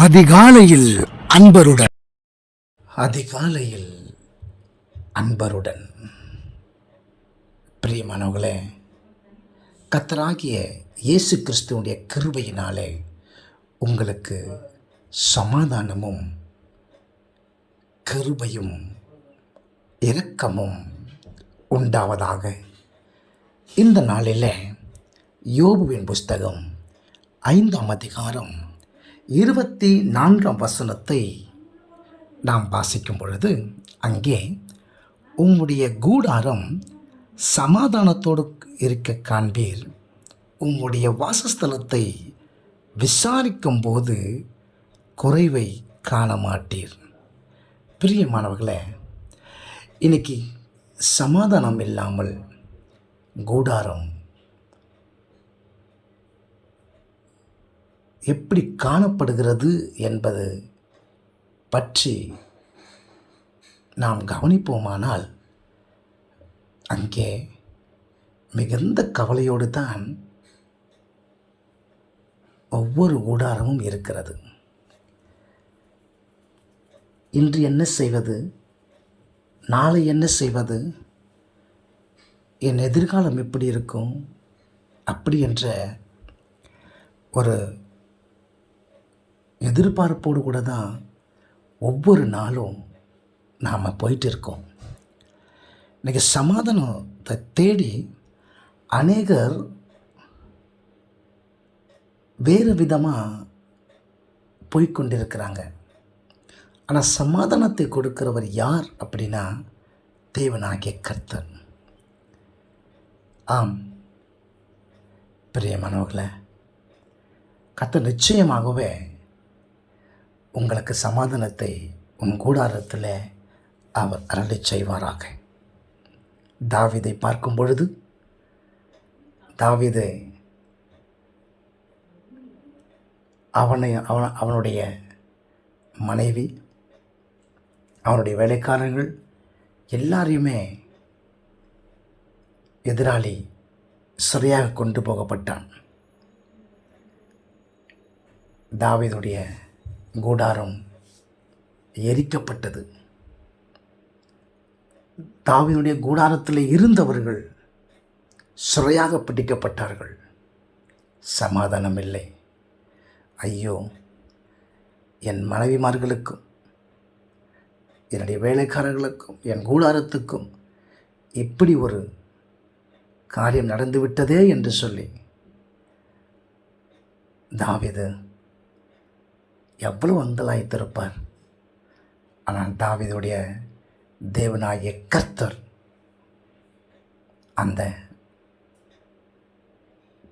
அதிகாலையில் அன்பருடன். அதிகாலையில் அன்பருடன். பிரியமானவர்களே கத்தராகிய இயேசு கிறிஸ்துவனுடைய கிருபையினாலே உங்களுக்கு சமாதானமும் கிருபையும் இரக்கமும் உண்டாவதாக. இந்த நாளில் யோபுவின் புஸ்தகம் ஐந்தாம் அதிகாரம் இருபத்தி நான்காம் வசனத்தை நாம் வாசிக்கும் பொழுது அங்கே உம்முடைய கூடாரம் சமாதானத்தோடு இருக்க காண்பீர். உம்முடைய வாசஸ்தலத்தை விசாரிக்கும் போது குறைவை காண மாட்டீர் பிரியமானவர்களே இன்னைக்கு சமாதானம் இல்லாமல் கூடாரம் எப்படி காணப்படுகிறது என்பது பற்றி நாம் கவனிப்போமானால் அங்கே மிகுந்த கவலையோடு தான் ஒவ்வொரு கூடாரமும் இருக்கிறது. இன்று என்ன செய்வது? நாளை என்ன செய்வது? என் எதிர்காலம் எப்படி இருக்கும்? அப்படி என்ற ஒரு எதிர்பார்ப்போடு கூட தான் ஒவ்வொரு நாளும் நாம் போயிட்டு இருக்கோம் இன்றைக்கி சமாதானத்தை தேடி அநேகர் வேறு விதமாக போய்கொண்டிருக்கிறாங்க ஆனால் சமாதானத்தை கொடுக்கிறவர் யார் அப்படின்னா தேவனாகிய கர்த்தர். ஆம். பிரியமானவர்களே கர்த்தர் நிச்சயமாகவே உங்களுக்கு சமாதானத்தை உன் கூடாரத்தில் அவர் அருளி செய்வாராக. தாவிதை பார்க்கும் பொழுது தாவிது அவனை அவன் அவனுடைய மனைவி அவனுடைய வேலைக்காரர்கள் எல்லாரையுமே எதிராளி சிறையாக கொண்டு போகப்பட்டான். தாவிதுடைய கூடாரம் எரிக்கப்பட்டது. தாவினுடைய கூடாரத்தில் இருந்தவர்கள் சிறையாக பிடிக்கப்பட்டார்கள். சமாதானம் இல்லை ஐயோ என் மனைவிமார்களுக்கும் என்னுடைய வேலைக்காரர்களுக்கும் என் கூடாரத்துக்கும் இப்படி ஒரு காரியம் நடந்துவிட்டதே என்று சொல்லி தாவிது எவ்வளவு அந்தலாய்த்திருப்பார் ஆனால் தாவிதுடைய தேவனாகிய கர்த்தர் அந்த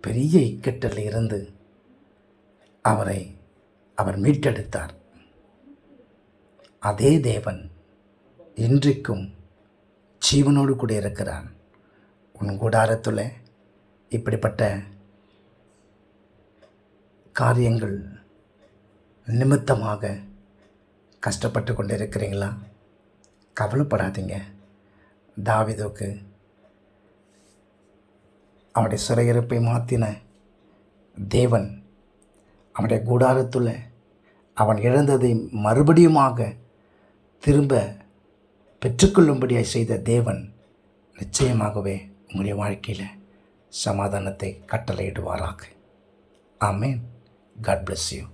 பெரிய இக்கட்டில் இருந்து அவரை அவர் மீட்டெடுத்தார். அதே தேவன் இன்றைக்கும் ஜீவனோடு கூட இருக்கிறான் உன் கூடாரத்தில் இப்படிப்பட்ட காரியங்கள் நிமித்தமாக கஷ்டப்பட்டு கொண்டு இருக்கிறீங்களா கவலைப்படாதீங்க. தாவிதோக்கு அவருடைய சிறையிருப்பை மாற்றின தேவன் அவனுடைய கூடாரத்தில் அவன் இழந்ததை மறுபடியுமாக திரும்ப பெற்றுக்கொள்ளும்படியாக செய்த தேவன் நிச்சயமாகவே உங்களுடைய வாழ்க்கையில் சமாதானத்தை கட்டளையிடுவாராக. ஆமேன். God bless you